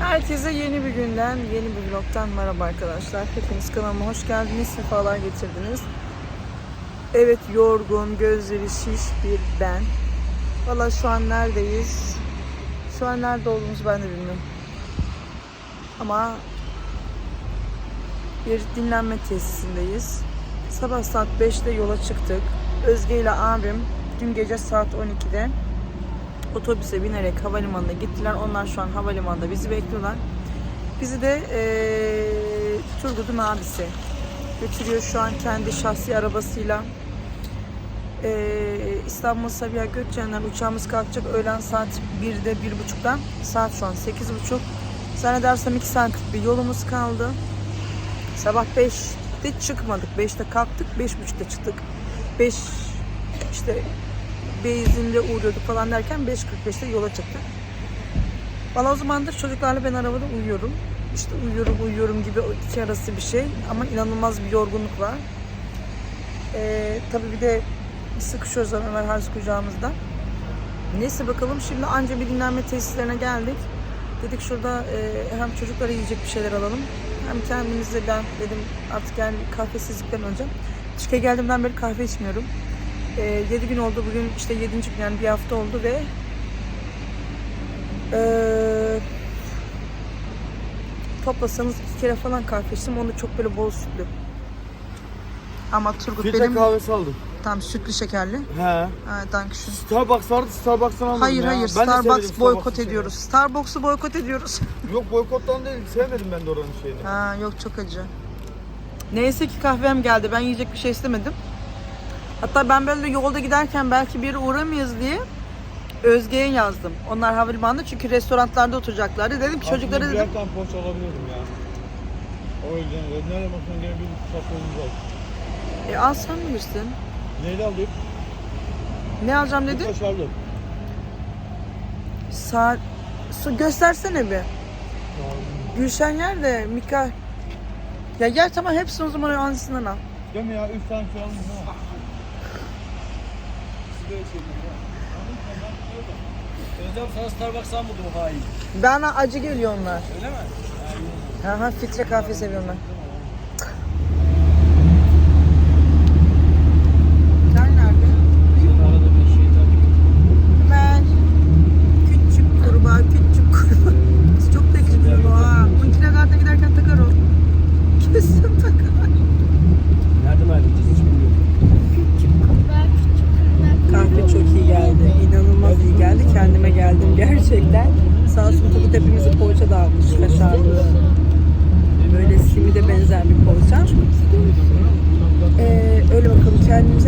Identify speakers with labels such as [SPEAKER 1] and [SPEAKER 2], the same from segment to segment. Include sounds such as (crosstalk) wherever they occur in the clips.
[SPEAKER 1] Herkese yeni bir günden, yeni bir vlogtan merhaba arkadaşlar. Hepiniz kanalıma hoş geldiniz, sefalar getirdiniz. Evet, yorgun, gözleri şiş bir ben. Valla şu an neredeyiz? Şu an nerede olduğumuzu ben de bilmiyorum. Ama bir dinlenme tesisindeyiz. Sabah saat 5'te yola çıktık. Özge ile abim dün gece saat 12'de otobüse binerek havalimanına gittiler. Onlar şu an havalimanında bizi bekliyorlar. Bizi de eee Turgut'un abisi götürüyor şu an kendi şahsi arabasıyla. Eee İstanbul Sabiha Gökçen'den uçağımız kalkacak öğlen saat 1'de 1.30'da. Saat şu an 8.30. Zannedersem 2 saatlik bir yolumuz kaldı. Sabah 5'te çıkmadık. 5'te kalktık. 5.30'da çıktık. 5 işte Beyzin'de uğruyorduk falan derken 5.45'te yola çıktık. Valla o zamandır çocuklarla ben arabada uyuyorum. İşte uyuyorum uyuyorum gibi iki arası bir şey ama inanılmaz bir yorgunluk var. Ee, tabii bir de sıkışıyoruz Ömer Haris kucağımızda. Neyse bakalım şimdi anca bir dinlenme tesislerine geldik. Dedik şurada e, hem çocuklara yiyecek bir şeyler alalım hem kendimize ben dedim artık yani kahvesizlikten önce. Türkiye geldiğimden beri kahve içmiyorum. 7 gün oldu bugün işte 7. gün yani bir hafta oldu ve eee toplasanız iki kere falan kahve içtim. Onu çok böyle bol sütlü. Ama Turgut
[SPEAKER 2] Filtre
[SPEAKER 1] benim
[SPEAKER 2] kahvesi aldım.
[SPEAKER 1] tam sütlü şekerli.
[SPEAKER 2] He.
[SPEAKER 1] Ha, dankeschön.
[SPEAKER 2] Starbucks vardı Starbucks'tan almadım
[SPEAKER 1] Hayır
[SPEAKER 2] ya.
[SPEAKER 1] hayır
[SPEAKER 2] Ben
[SPEAKER 1] Starbucks boykot
[SPEAKER 2] Starbucks'ın
[SPEAKER 1] ediyoruz. Starbucks'u boykot ediyoruz. (laughs)
[SPEAKER 2] Yok boykottan değil sevmedim ben de oranın şeyini.
[SPEAKER 1] ha, yok çok acı. Neyse ki kahvem geldi. Ben yiyecek bir şey istemedim. Hatta ben böyle yolda giderken belki bir yere uğramayız diye Özge'ye yazdım. Onlar havalimanında çünkü restoranlarda oturacaklardı. Dedim ki çocuklara dedim.
[SPEAKER 2] birer tane poğaça alabilirdim ya. O yüzden nereye baksan gene bir satıyorumuz var.
[SPEAKER 1] E, al sen bilirsin.
[SPEAKER 2] Neyle alayım?
[SPEAKER 1] Ne alacağım
[SPEAKER 2] Bir
[SPEAKER 1] dedi?
[SPEAKER 2] taş aldım.
[SPEAKER 1] Saat su göstersene bir. Gülşen yer de Mika. Ya yer tamam hepsini o zaman anısından al.
[SPEAKER 2] Değil mi ya? Üç tane şey ha.
[SPEAKER 3] Özlem sana Starbucks'tan buldum o hain.
[SPEAKER 1] Bana acı geliyor onlar.
[SPEAKER 3] Öyle mi?
[SPEAKER 1] Ha ha filtre kahve seviyorum ben. Sen nerede?
[SPEAKER 3] Arada bir şey tabii.
[SPEAKER 1] Ben küçük kurbağa, küçük kurbağa. Biz çok da küçük kurbağa. Bunun kindergarten'a giderken takar o. Kesin takar.
[SPEAKER 3] Nereden ayrılacağız hiç bilmiyorum.
[SPEAKER 1] Kahve çok iyi geldi. İnanılmaz iyi geldi. Kendime geldim gerçekten. Sağ olsun Turgut hepimizi poğaça dağıtmış. Kaşarlı. Böyle simide benzer bir poğaça. Ee, öyle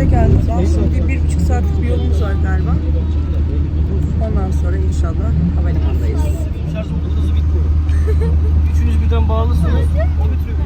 [SPEAKER 1] kendimize geldik. Sonra bir, bir buçuk saatlik bir yolumuz var galiba. Ondan sonra inşallah havalimanındayız.
[SPEAKER 3] Şarj o kadar hızlı bitmiyor. (laughs) Üçünüz birden bağlısınız. O bitiriyor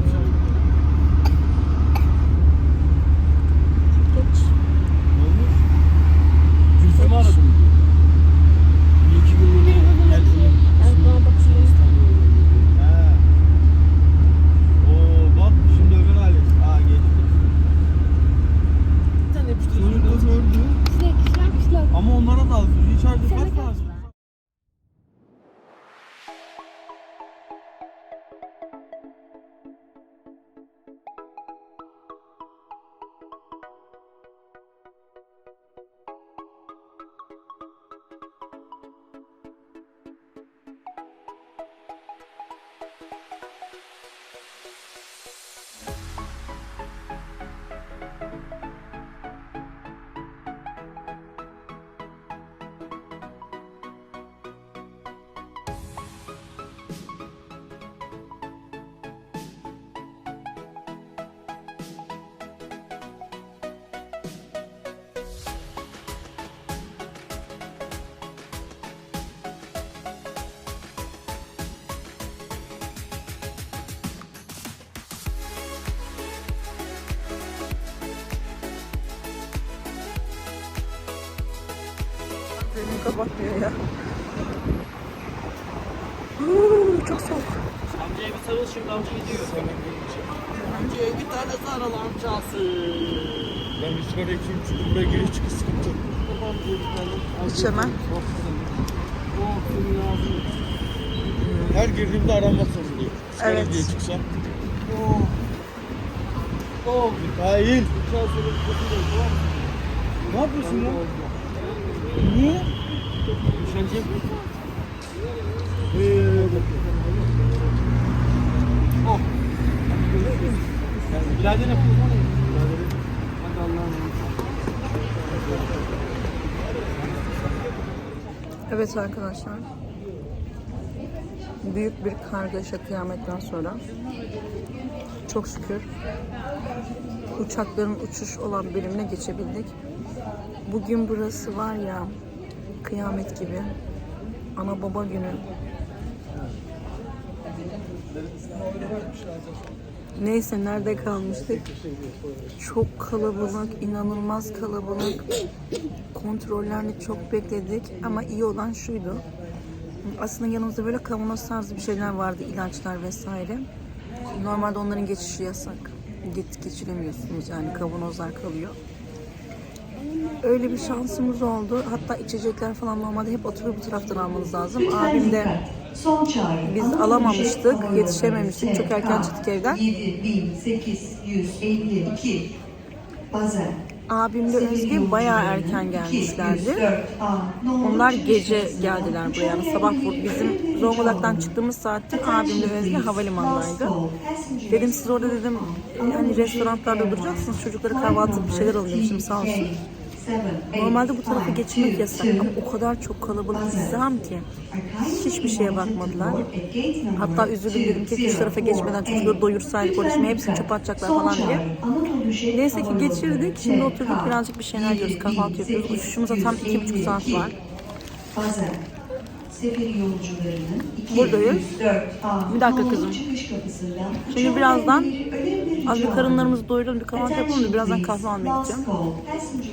[SPEAKER 3] Benim
[SPEAKER 1] kapatmıyor ya. Huu, çok soğuk.
[SPEAKER 3] Amcaya bir sarıl şimdi amca gidiyor.
[SPEAKER 1] Amcaya bir tane sarıl amcası.
[SPEAKER 2] Ben bir sigara içeyim çünkü buraya giriş çıkış sıkıntı.
[SPEAKER 1] İç hemen.
[SPEAKER 2] Her girdiğimde aranmak zorundayım.
[SPEAKER 1] Evet.
[SPEAKER 2] Evet. diye çıksam. Oh. Oh. Mikhail.
[SPEAKER 3] Ne yapıyorsun ya?
[SPEAKER 1] Evet arkadaşlar. Büyük bir kargaşa kıyametten sonra. Çok şükür uçakların uçuş olan bölümüne geçebildik. Bugün burası var ya kıyamet gibi. Ana baba günü. Neyse nerede kalmıştık? Çok kalabalık, inanılmaz kalabalık. Kontrollerini çok bekledik ama iyi olan şuydu. Aslında yanımızda böyle kavanoz tarzı bir şeyler vardı, ilaçlar vesaire. Normalde onların geçişi yasak. Git geçiremiyorsunuz yani kavanozlar kalıyor. Öyle bir şansımız oldu. Hatta içecekler falan normalde hep oturup bu taraftan almanız lazım. Abim de
[SPEAKER 4] Son çağrı.
[SPEAKER 1] Biz
[SPEAKER 4] Anadolu
[SPEAKER 1] alamamıştık, yetişememiştik. Çok erken çıktık evden.
[SPEAKER 4] 7852 Bazen.
[SPEAKER 1] Abimle Özge bayağı erken gelmişlerdi. Onlar gece geldiler buraya. Yani sabah bizim Zonguldak'tan çıktığımız saatte abimle Özge havalimanındaydı. Dedim siz orada dedim hani restoranlarda duracaksınız çocuklara kahvaltı bir şeyler alın demiştim sağ olsun. Normalde bu tarafa geçmek yasak ama o kadar çok kalabalık izdiham ki hiçbir şeye bakmadılar. Hatta üzüldüm dedim ki şu tarafa geçmeden çocukları doyursaydık orada şimdi hepsini çöpe atacaklar falan diye. Neyse ki geçirdik. Şimdi oturduk birazcık bir şeyler yiyoruz, kahvaltı yapıyoruz. Uçuşumuza tam iki buçuk saat var.
[SPEAKER 4] Seferi yolcularının
[SPEAKER 1] Buradayız.
[SPEAKER 4] 204A
[SPEAKER 1] Bir dakika kızım.
[SPEAKER 4] çıkış kapısından
[SPEAKER 1] Şimdi birazdan
[SPEAKER 4] önemli bir- önemli bir
[SPEAKER 1] Az bir
[SPEAKER 4] rica
[SPEAKER 1] karınlarımızı doyuralım, bir kahvaltı yapalım da birazdan kahve almaya gideceğim.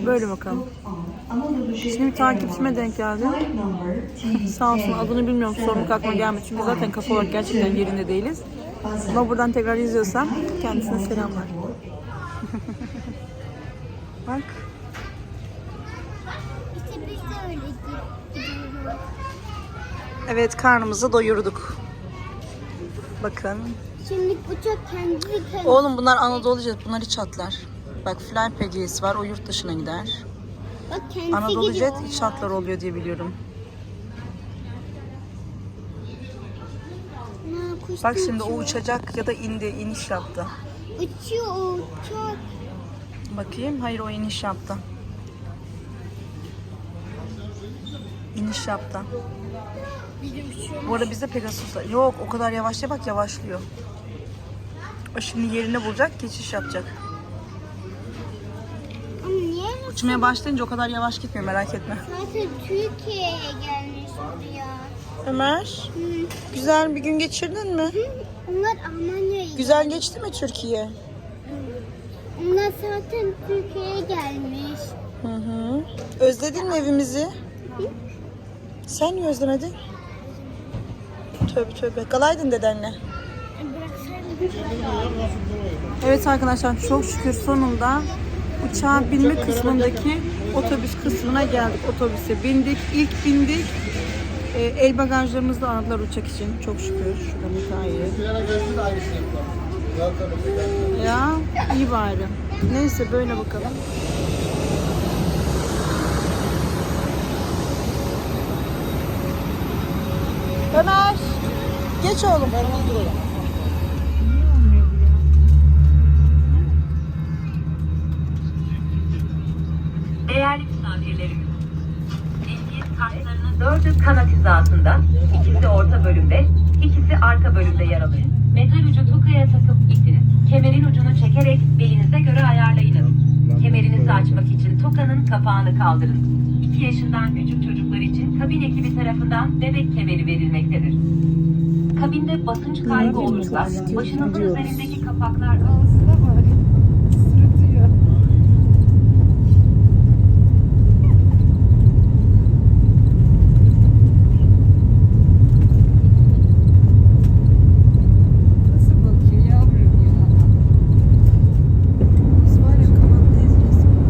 [SPEAKER 1] Böyle bakalım. Şimdi bir takipçime denk geldi. Sağ olsun adını bilmiyorum sormak aklıma gelmedi çünkü zaten kafa olarak gerçekten yerinde değiliz. Ama buradan tekrar izliyorsam kendisine selamlar. (laughs) Bak
[SPEAKER 5] İşte biz de öyle gidiyoruz.
[SPEAKER 1] Evet karnımızı doyurduk. Bakın.
[SPEAKER 5] Şimdi uçak kendi
[SPEAKER 1] Oğlum bunlar Anadolu Jet bunlar hiç hatlar. Bak Fly PG'si var o yurt dışına gider.
[SPEAKER 5] bak kendisi
[SPEAKER 1] Anadolu
[SPEAKER 5] gidiyor.
[SPEAKER 1] Jet iç hatlar oluyor diye biliyorum.
[SPEAKER 5] Ha,
[SPEAKER 1] Bak şimdi o
[SPEAKER 5] uçuyor.
[SPEAKER 1] uçacak ya da indi iniş yaptı.
[SPEAKER 5] Uçuyor o uçak.
[SPEAKER 1] Bakayım. Hayır o iniş yaptı. İniş yaptı. Bu arada bizde Pegasus'ta. Yok o kadar yavaş ya bak yavaşlıyor. O şimdi yerini bulacak, geçiş yapacak.
[SPEAKER 5] Ama niye
[SPEAKER 1] Uçmaya başlayınca o kadar yavaş gitmiyor merak etme.
[SPEAKER 5] zaten Türkiye'ye gelmiş buraya.
[SPEAKER 1] Ömer,
[SPEAKER 5] Hı.
[SPEAKER 1] güzel bir gün geçirdin mi?
[SPEAKER 5] Hı, Onlar Almanya'ya
[SPEAKER 1] Güzel geçti mi Türkiye?
[SPEAKER 5] Onlar zaten Türkiye'ye gelmiş.
[SPEAKER 1] Hı hı. Özledin mi evimizi? Sen niye özlemedin? Tövbe tövbe. Galaydın dedenle. Evet arkadaşlar çok şükür sonunda uçağa binme kısmındaki otobüs kısmına geldik. Otobüse bindik. İlk bindik. Ee, el bagajlarımızı da aldılar uçak için. Çok şükür. Şurada Mikail. Ya iyi bari. Neyse böyle bakalım. Ömer. Geç oğlum.
[SPEAKER 6] Değerli misafirlerimiz, emniyet kartlarının dördü kanat hizasında, ikisi orta bölümde, ikisi arka bölümde yer alır. Metal ucu tokaya takıp itiniz, kemerin ucunu çekerek belinize göre ayarlayınız. Kemerinizi açmak için tokanın kapağını kaldırın. 2 yaşından küçük çocuklar için kabin ekibi tarafından bebek kemeri verilmektedir. Kabinde basınç kaybı olursa başınızın üzerindeki kapaklar
[SPEAKER 1] Nasıl bakıyor yavrum ya? Biz var ya kanattayız resmen.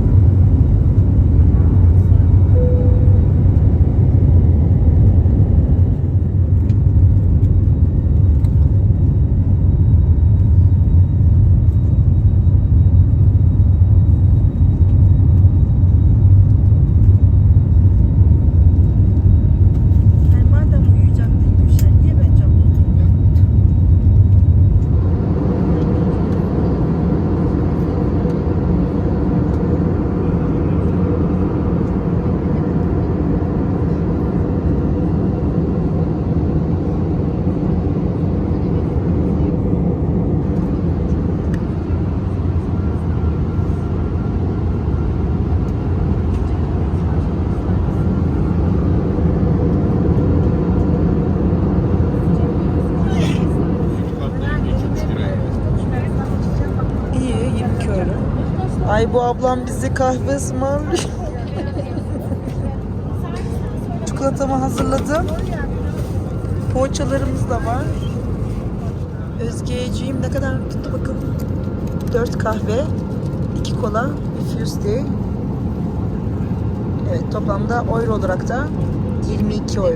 [SPEAKER 1] Ay bu ablam bize kahve ısmarlıyor. (laughs) Çikolatamı hazırladım. Poğaçalarımız da var. Özgeciğim ne kadar tuttu bakalım. 4 kahve, 2 kola, bir Fusti. Evet toplamda euro olarak da 22 euro.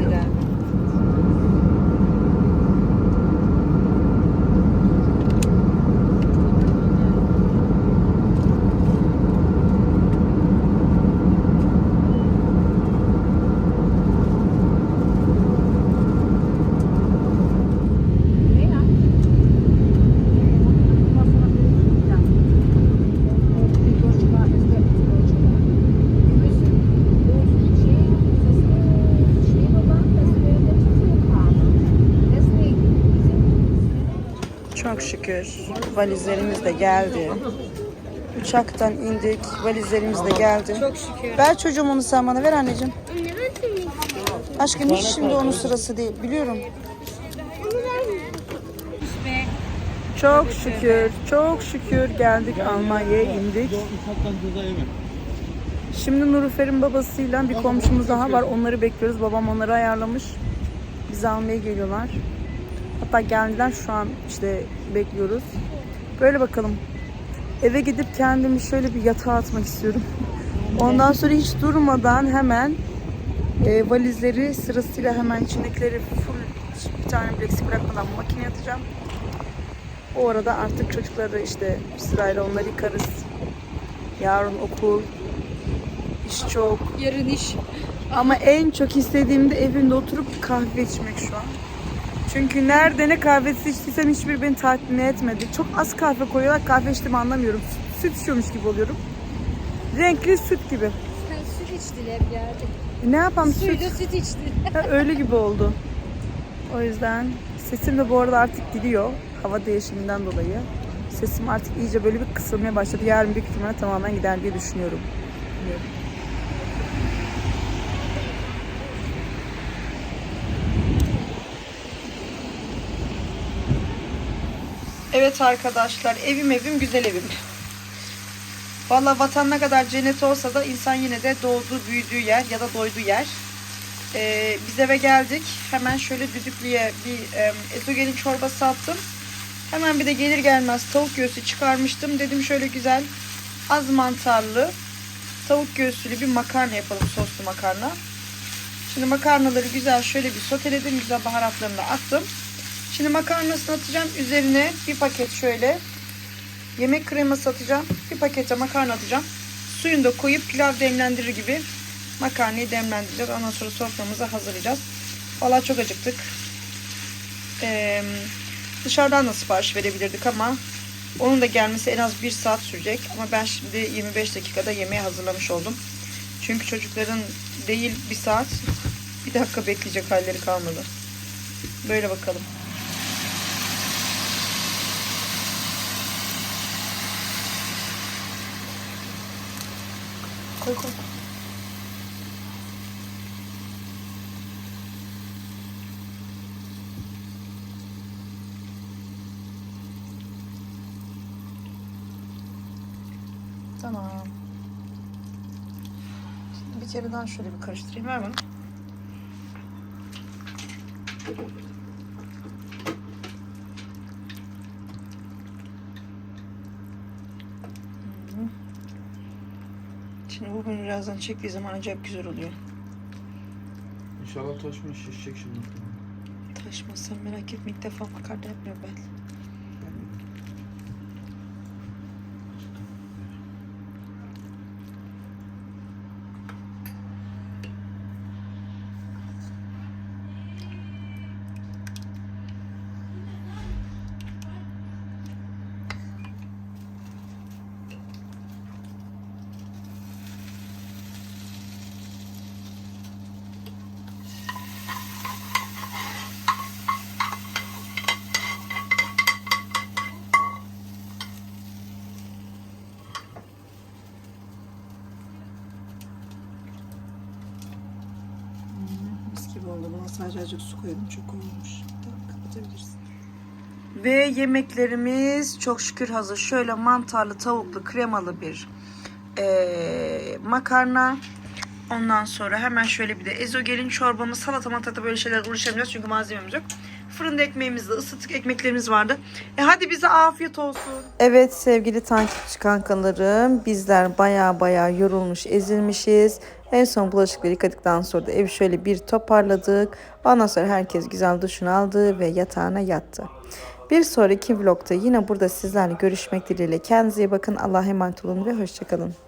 [SPEAKER 1] Çok şükür valizlerimiz de geldi. Uçaktan indik, valizlerimiz de geldi. Çok şükür. Ver çocuğum onu sen bana ver anneciğim.
[SPEAKER 5] Anne ben seni istiyorum.
[SPEAKER 1] Aşkım hiç şimdi onun sırası değil biliyorum. Çok şükür, çok şükür geldik Almanya'ya indik. Şimdi Nurifer'in babasıyla bir komşumuz daha var. Onları bekliyoruz. Babam onları ayarlamış. Bizi almaya geliyorlar. Hatta geldiler şu an işte bekliyoruz. Böyle bakalım. Eve gidip kendimi şöyle bir yatağa atmak istiyorum. (laughs) Ondan sonra hiç durmadan hemen e, valizleri sırasıyla hemen içindekileri full bir tane bile eksik bırakmadan makineye atacağım. O arada artık çocukları işte sırayla onları yıkarız. Yarın okul, iş çok.
[SPEAKER 7] Yarın iş.
[SPEAKER 1] Ama en çok istediğim de evimde oturup kahve içmek şu an. Çünkü nerede ne kahvesi içtiysem hiçbir beni tatmin etmedi. Çok az kahve koyuyorlar. Kahve içtiğimi anlamıyorum. Süt içiyormuş gibi oluyorum. Renkli süt gibi.
[SPEAKER 7] Sen süt hep yerde.
[SPEAKER 1] E ne yapalım süt?
[SPEAKER 7] Suyla süt içtin. (laughs)
[SPEAKER 1] Ha, öyle gibi oldu. O yüzden sesim de bu arada artık gidiyor. Hava değişiminden dolayı. Sesim artık iyice böyle bir kısılmaya başladı. Yarın büyük ihtimalle tamamen gider diye düşünüyorum. Evet arkadaşlar evim evim güzel evim. Valla vatan ne kadar cennet olsa da insan yine de doğduğu büyüdüğü yer ya da doyduğu yer. Ee, biz eve geldik. Hemen şöyle düdüklüye bir e, ezogelin çorbası attım. Hemen bir de gelir gelmez tavuk göğsü çıkarmıştım. Dedim şöyle güzel az mantarlı tavuk göğsülü bir makarna yapalım soslu makarna. Şimdi makarnaları güzel şöyle bir soteledim. Güzel baharatlarını da attım. Şimdi makarnasını atacağım. Üzerine bir paket şöyle yemek kreması atacağım. Bir pakete makarna atacağım. Suyunu da koyup pilav demlendirir gibi makarnayı demlendireceğiz. Ondan sonra soframızı hazırlayacağız. Valla çok acıktık. Ee, dışarıdan da sipariş verebilirdik ama onun da gelmesi en az bir saat sürecek. Ama ben şimdi 25 dakikada yemeği hazırlamış oldum. Çünkü çocukların değil bir saat bir dakika bekleyecek halleri kalmadı. Böyle bakalım. Koy. Tamam. Şimdi bir kere daha şöyle bir karıştırayım. Ver bana. Hı. Şimdi bu bunu birazdan çektiği zaman acayip güzel oluyor.
[SPEAKER 2] İnşallah taşma şişecek şimdi.
[SPEAKER 1] Taşmasın merak etme ilk defa makarna yapmıyorum ben. Mis gibi oldu. Azıcık su koyalım. Çok olmuş. Tamam. Ve yemeklerimiz çok şükür hazır. Şöyle mantarlı, tavuklu, kremalı bir Ee, makarna. Ondan sonra hemen şöyle bir de ezogelin çorbamız, salata matata böyle şeyler uğraşamayacağız çünkü malzememiz yok. Fırında ekmeğimizi de ısıttık, ekmeklerimiz vardı. E hadi bize afiyet olsun. Evet sevgili takipçi kankalarım, bizler baya baya yorulmuş, ezilmişiz. En son bulaşıkları yıkadıktan sonra da evi şöyle bir toparladık. Ondan sonra herkes güzel duşunu aldı ve yatağına yattı. Bir sonraki vlogda yine burada sizlerle görüşmek dileğiyle. Kendinize iyi bakın. Allah'a emanet olun ve hoşçakalın.